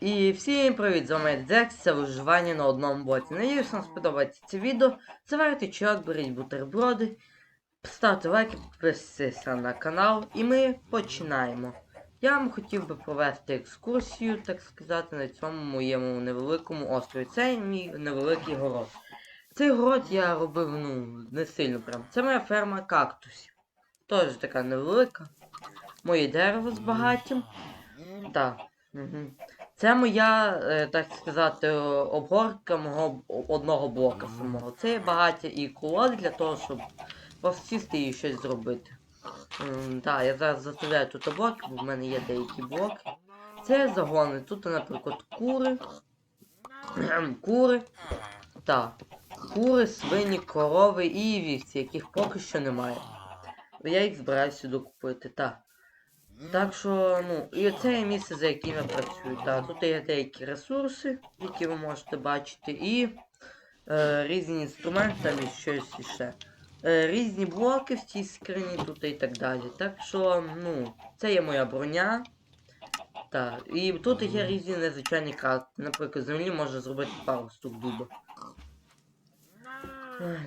І всім привіт, з вами Декс, це виживання на одному боці. Надіюсь, вам сподобається це відео. Заварите чайок, беріть бутерброди, ставте лайки, підписуйтесь на канал, і ми починаємо. Я вам хотів би провести екскурсію, так сказати, на цьому моєму невеликому острові. Це мій невеликий город. Цей город я робив, ну, не сильно прям. Це моя ферма кактусів. Теж така невелика. Моє дерево з багаттям. Так. Угу. Це моя, е, так сказати, обгорка мого одного блока самого. Це є багаття і колоди для того, щоб посісти і щось зробити. Так, я зараз заставляю тут блоки, бо в мене є деякі блоки. Це загони. Тут, наприклад, кури. кури. Так. Кури, свині, корови і вівці, яких поки що немає. Я їх збираюся сюди купити. Так. Так що, ну, і це є місце, за яким я працюю. Так, тут є деякі ресурси, які ви можете бачити, і е, різні інструменти там і щось іще. Е, різні блоки в цій скрині тут і так далі. Так що, ну, це є моя броня. Так, і тут є різні незвичайні карти. Наприклад, землі можна зробити пару штук дуба.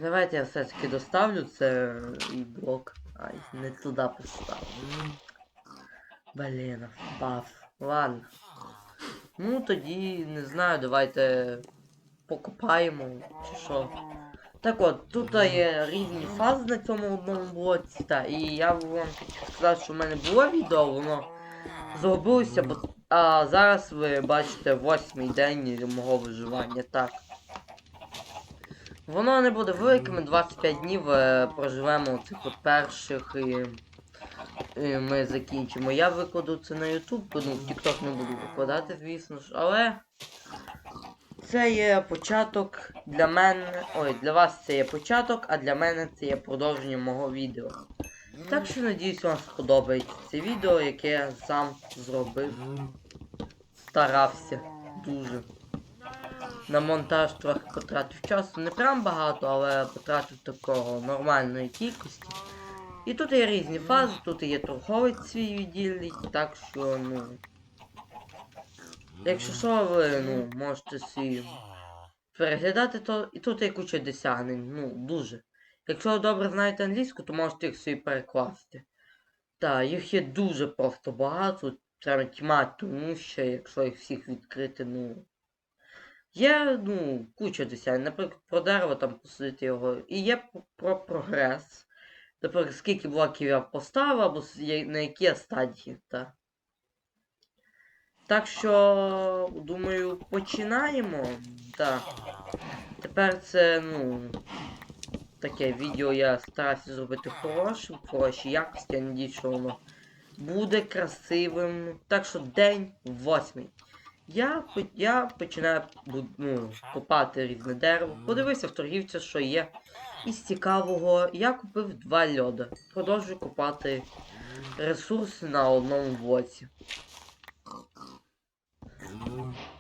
Давайте я все-таки доставлю це і блок. Ай, не туди поставив. Блін, впав. Ладно. Ну тоді, не знаю, давайте покопаємо чи що. Так от, тут є різні фази на цьому одному блоці, та, і я вам сказати, що в мене було відео, воно зробилося, бо а зараз ви бачите восьмий день мого виживання, так. Воно не буде великим, 25 днів е, проживемо цих от перших і ми закінчимо. Я викладу це на YouTube, ну в TikTok не буду викладати, звісно ж, але це є початок для мене. Ой, для вас це є початок, а для мене це є продовження мого відео. Так що надіюсь вам сподобається це відео, яке я сам зробив. Старався дуже. На монтаж трохи потратив часу, не прям багато, але потратив такого нормальної кількості. І тут є різні фази, тут є торговець свій віддільний, так що, ну. Якщо що, ви ну, можете свій переглядати, то і тут є куча досягнень, ну, дуже. Якщо ви добре знаєте англійську, то можете їх собі перекласти. Так, їх є дуже просто багато, прямо тьма, тому що якщо їх всіх відкрити, ну. Є, ну, куча досягнень. Наприклад, про дерево там посадити його. І є про прогрес. Наприклад, скільки блоків я поставив, або на які я стадії, так. Так що, думаю, починаємо. Так. Тепер це, ну. Таке відео я стараюся зробити хорошим, хорошій якості, я надіюсь, що воно буде красивим. Так що день восьмий. Я, я починаю ну, копати різне дерево. Подивився в торгівця, що є. Із цікавого я купив два льода. Продовжую копати ресурси на одному блоці.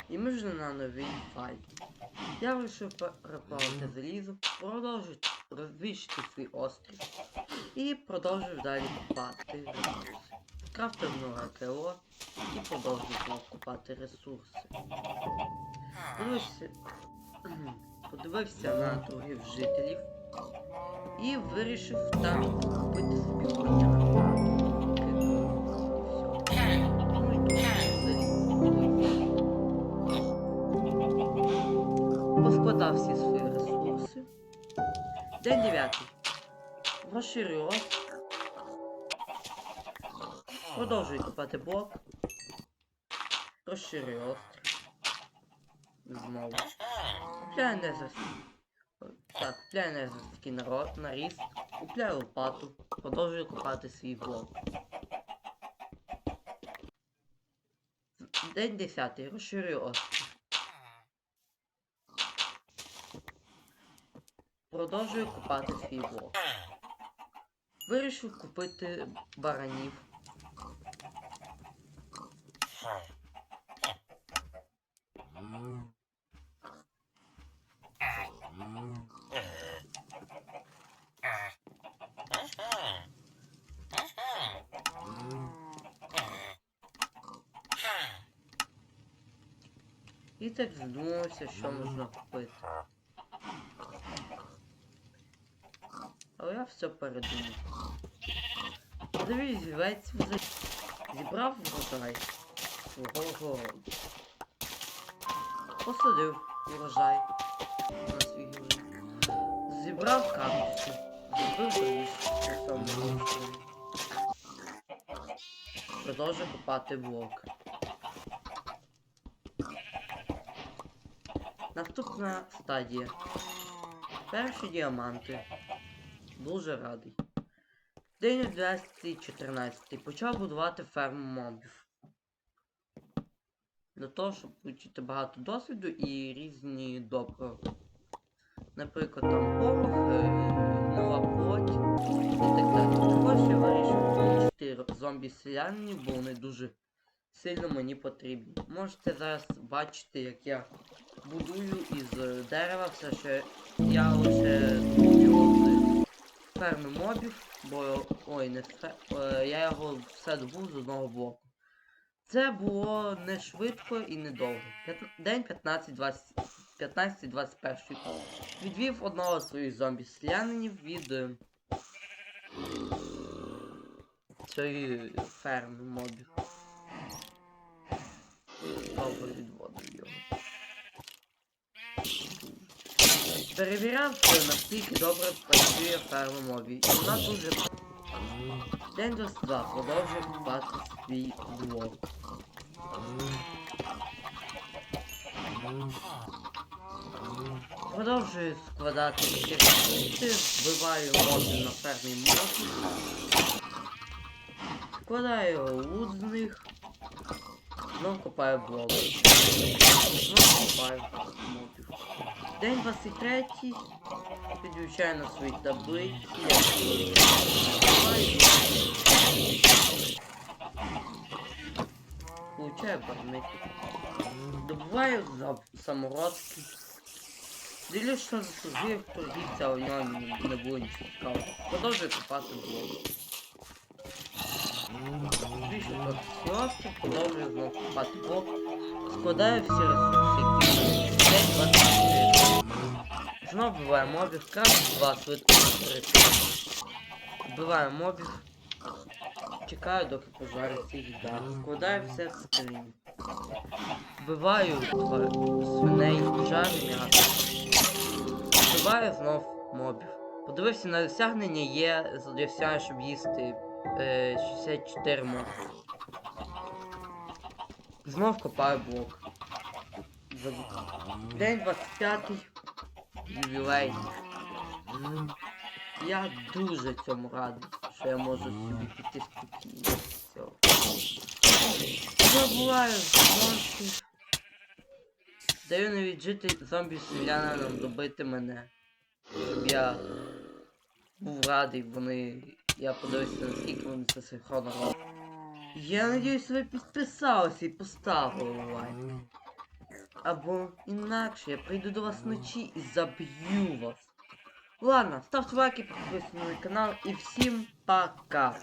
І ми вже на новій фазі. Я вирішив переплавити залізо, продовжую розвищити свій острів і продовжую далі копати ресурси. Крафтив нове крило і продовжую знов копати ресурси. Подивився, подивився на торгів жителів і вирішив там купити собі коня. Поскладав всі свої ресурси. День 9. Розширю острів. Продовжую копати блок. Розширюю острів. Знову. Купляю незерський. Так, купляю незерський народ, наріст. Купляю лопату. Продовжую копати свій блок. День 10. Розширюю острів. Продовжую купати свій блок. Вирішив купити баранів. І так задумався, що можна купити. Але я все передумав. Вець зібрав врожай городу. Посадив урожай на свій город. Зібрав капусту, зробив цьому. Продовжив копати блок. Наступна стадія. Перші діаманти. Дуже радий. День 214 почав будувати ферму мобів. Для того, щоб отримати багато досвіду і різні добро. Наприклад, там порох, е, нова плоть і так далі. Також я вирішив включити зомбі-селянів, бо вони дуже сильно мені потрібні. Можете зараз бачити, як я будую із дерева все, що я лише ферми мобів, бо ой, не з фе... е, я його все добув з одного блоку. Це було не швидко і недовго. День 15-20 15-21. Відвів одного з своїх зомбі-селянинів від е, цієї ферми мобів. Довго відводив його. Перевіряв, наскільки добре працює ферма мобів. І вона дуже. День 22 продовжує купати свій блок. Продовжую складати ракети, вбиваю мобів на фермі мобів. Складаю лут з них. Знов копаю блок. Знов копаю мобів. День 23 підключаю на свої таблиці. Получаю предмети. Добываю за самородки. Делюсь, що заслужив, торгівця, а у него не було нічого цікавого. Продовжую копати блок. Більше тут сіости, продовжую знову копати блок. Складаю все ресурсы. 5-20 Знов буває мобів. Раз, два, швидко три. Вбиваємо мобів. Чекаю, доки пожариться їда. Складаю все в скрині. Вбиваю свиней, жарю м'ясо. Вбиваю знов мобів. Подивився на досягнення, є задосягнення, щоб їсти е, 64 мобів. Знов копаю блок. День 25 ювілей. Я дуже цьому радий, що я можу собі піти спокійно. Все. Забуваю зомбі. Даю не віджити зомбі селянам добити мене. Щоб я був радий, вони. Я подивився, наскільки вони це синхронно. Я надіюсь, ви підписалися і поставили лайк. Або інакше я прийду до вас вночі і заб'ю вас. Ладно, ставте лайки, підписуйтесь на канал і всім пока.